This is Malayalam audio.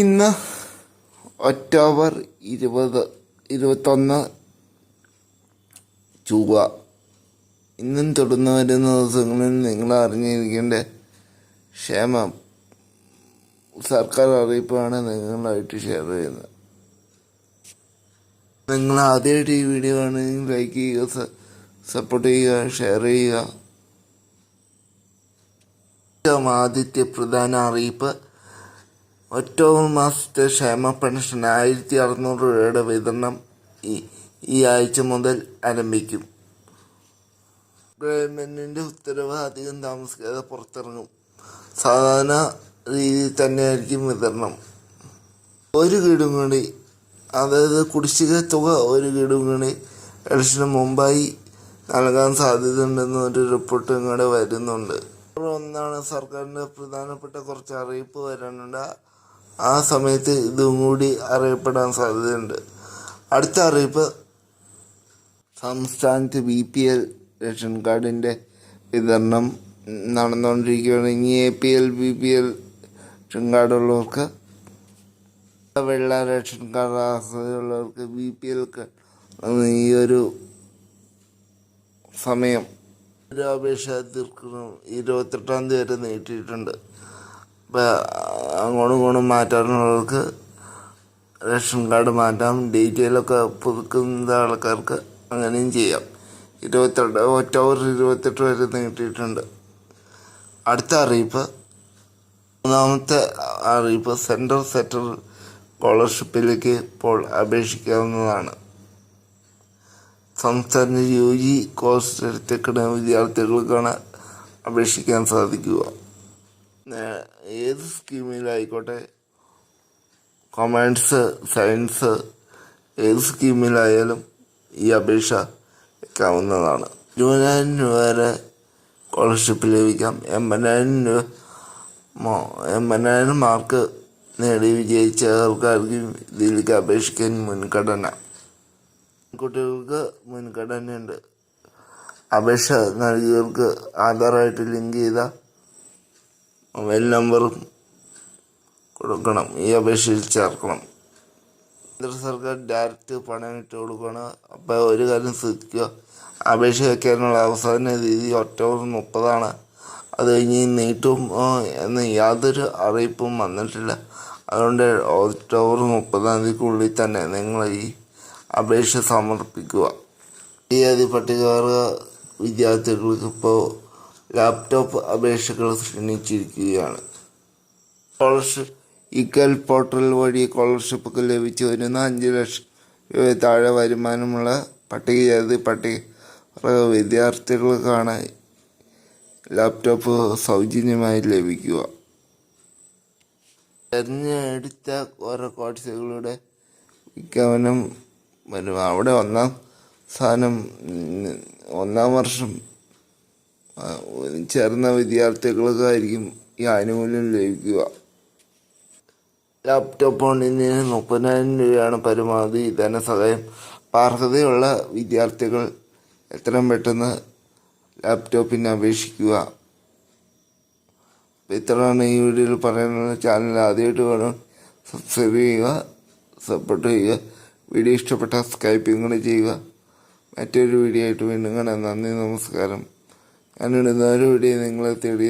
ഇന്ന് ഒക്ടോബർ ഇരുപത് ഇരുപത്തൊന്ന് ചൊവ്വ. ഇന്നും തുടർന്ന് വരുന്ന ദിവസങ്ങളിൽ നിങ്ങൾ അറിഞ്ഞിരിക്കേണ്ട ക്ഷേമം സർക്കാർ അറിയിപ്പാണ് നിങ്ങളായിട്ട് ഷെയർ ചെയ്യുന്നത്. നിങ്ങൾ ആദ്യമായിട്ട് ഈ വീഡിയോ ആണെങ്കിൽ ലൈക്ക് ചെയ്യുക സപ്പോർട്ട് ചെയ്യുക ഷെയർ ചെയ്യുക. ആദ്യത്തെ പ്രധാന അറിയിപ്പ് ഒക്ടോബർ മാസത്തെ ക്ഷേമ പെൻഷൻ ആയിരത്തി അറുന്നൂറ് രൂപയുടെ വിതരണം ഈ ഈ ആഴ്ച മുതൽ ആരംഭിക്കും. ഗവൺമെന്റിന്റെ ഉത്തരവ് അധികം താമസിക്കാതെ പുറത്തിറങ്ങും. സാധാരണ രീതിയിൽ തന്നെയായിരിക്കും വിതരണം. ഒരു ഗഡും കൂടി അതായത് കുടിശ്ശിക തുക ഒരു ഗഡും കൂടി ഇലക്ഷന് മുമ്പായി നൽകാൻ സാധ്യതയുണ്ടെന്ന് ഒരു റിപ്പോർട്ട് ഇങ്ങോട്ട് വരുന്നുണ്ട്. ഒന്നാണ് സർക്കാരിന്റെ പ്രധാനപ്പെട്ട കുറച്ച് അറിയിപ്പ് വരാനുണ്ട്. ആ സമയത്ത് ഇതും കൂടി അറിയപ്പെടാൻ സാധ്യതയുണ്ട്. അടുത്ത അറിയിപ്പ് സംസ്ഥാനത്ത് ബി പി എൽ റേഷൻ കാർഡിന്റെ വിതരണം നടന്നുകൊണ്ടിരിക്കുകയാണ് ഇനി A P L B P L ration കാർഡുള്ളവർക്ക് വെള്ള റേഷൻ കാർഡ് അർഹതയുള്ളവർക്ക് ബി പി എൽ ഈ ഒരു സമയം. ഒരു അപേക്ഷ തീർക്കണം. ഇരുപത്തെട്ടാം തീയതി വരെ നീട്ടിയിട്ടുണ്ട്. അപ്പം അങ്ങോട്ടും ഇങ്ങോട്ടും മാറ്റാനുള്ളവർക്ക് റേഷൻ കാർഡ് മാറ്റാം ഡീറ്റെയിലൊക്കെ പുതുക്കുന്ന ആൾക്കാർക്ക് അങ്ങനെയും ചെയ്യാം. ഇരുപത്തെട്ട് ഒക്ടോബർ ഇരുപത്തെട്ട് വരെ നീട്ടിയിട്ടുണ്ട് അടുത്ത അറിയിപ്പ് മൂന്നാമത്തെ അറിയിപ്പ് സെൻട്രൽ സെറ്റർ സ്കോളർഷിപ്പിലേക്ക് ഇപ്പോൾ അപേക്ഷിക്കാവുന്നതാണ്. സംസ്ഥാന യു ജി കോഴ്സ് എടുത്തേക്കുന്ന വിദ്യാർത്ഥികൾക്കാണ് അപേക്ഷിക്കാൻ സാധിക്കുക. ഏത് സ്കീമിലായിക്കോട്ടെ? കൊമേഴ്സ് സയൻസ് ഏത് സ്കീമിലായാലും ഈ അപേക്ഷ വയ്ക്കാവുന്നതാണ് ഇരുപതിനായിരം രൂപ വരെ സ്കോളർഷിപ്പ് ലഭിക്കാം. എൺപതിനായിരം രൂപ എൺപതിനായിരം മാർക്ക് നേടി വിജയിച്ചവർക്കായിരിക്കും ഇതിലേക്ക് അപേക്ഷിക്കാൻ മുൻഗണന. കുട്ടികൾക്ക് മുൻഗണനയുണ്ട്. അപേക്ഷ നൽകിയവർക്ക് ആധാറായിട്ട് ലിങ്ക് ചെയ്ത മൊബൈൽ നമ്പറും കൊടുക്കണം. ഈ അപേക്ഷയിൽ ചേർക്കണം. കേന്ദ്ര സർക്കാർ ഡയറക്റ്റ് പണം ഇട്ട് കൊടുക്കുകയാണ്. അപ്പോൾ ഒരു കാര്യം ശ്രദ്ധിക്കുക. അപേക്ഷ വയ്ക്കാനുള്ള അവസാന തീയതി ഒക്ടോബർ മുപ്പതാണ്. അത് കഴിഞ്ഞ് നീട്ടും എന്ന് യാതൊരു അറിയിപ്പും വന്നിട്ടില്ല. അതുകൊണ്ട് ഒക്ടോബർ മുപ്പതാം തീയതിക്കുള്ളിൽ തന്നെ നിങ്ങൾ ഈ അപേക്ഷ സമർപ്പിക്കുക. ഈ അതി പട്ടികവർഗ വിദ്യാർത്ഥികൾക്ക് ഇപ്പോൾ ലാപ്ടോപ്പ് അപേക്ഷകൾ ക്ഷണിച്ചിരിക്കുകയാണ്. സ്കോളർഷിപ്പ് ഇക്കൽ പോർട്ടൽ വഴി സ്കോളർഷിപ്പ് ലഭിച്ചു വരുന്ന അഞ്ച് ലക്ഷം രൂപ താഴെ വരുമാനമുള്ള പട്ടികജാതി പട്ടിക വിദ്യാർത്ഥികൾക്കാണ് ലാപ്ടോപ്പ് സൗജന്യമായി ലഭിക്കുക. തിരഞ്ഞെടുത്ത ഓരോ കോഴ്സുകളുടെ വിജ്ഞാപനം വരും. അവിടെ ഒന്നാം സ്ഥാനം ഒന്നാം വർഷം ചേർന്ന വിദ്യാർത്ഥികൾക്കായിരിക്കും ഈ ആനുകൂല്യം ലഭിക്കുക. ലാപ്ടോപ്പ് ഓണിന് മുപ്പതിനായിരം രൂപയാണ് പരമാവധി ധനസഹായം. അർഹതയുള്ള വിദ്യാർത്ഥികൾ എത്രയും പെട്ടെന്ന് ലാപ്ടോപ്പിന് അപേക്ഷിക്കുക. ഇത്രയാണ് ഈ വീഡിയോയിൽ പറയാനുള്ള ചാനൽ ആദ്യമായിട്ട് വേണം സബ്സ്ക്രൈബ് ചെയ്യുക സപ്പോർട്ട് ചെയ്യുക. വീഡിയോ ഇഷ്ടപ്പെട്ട സ്കൈപ്പിംഗ് കൂടെ ചെയ്യുക. മറ്റൊരു വീഡിയോ ആയിട്ട് വീണ്ടും കാണാം. നന്ദി നമസ്കാരം. വീഡിയോ നിങ്ങളെ തേടി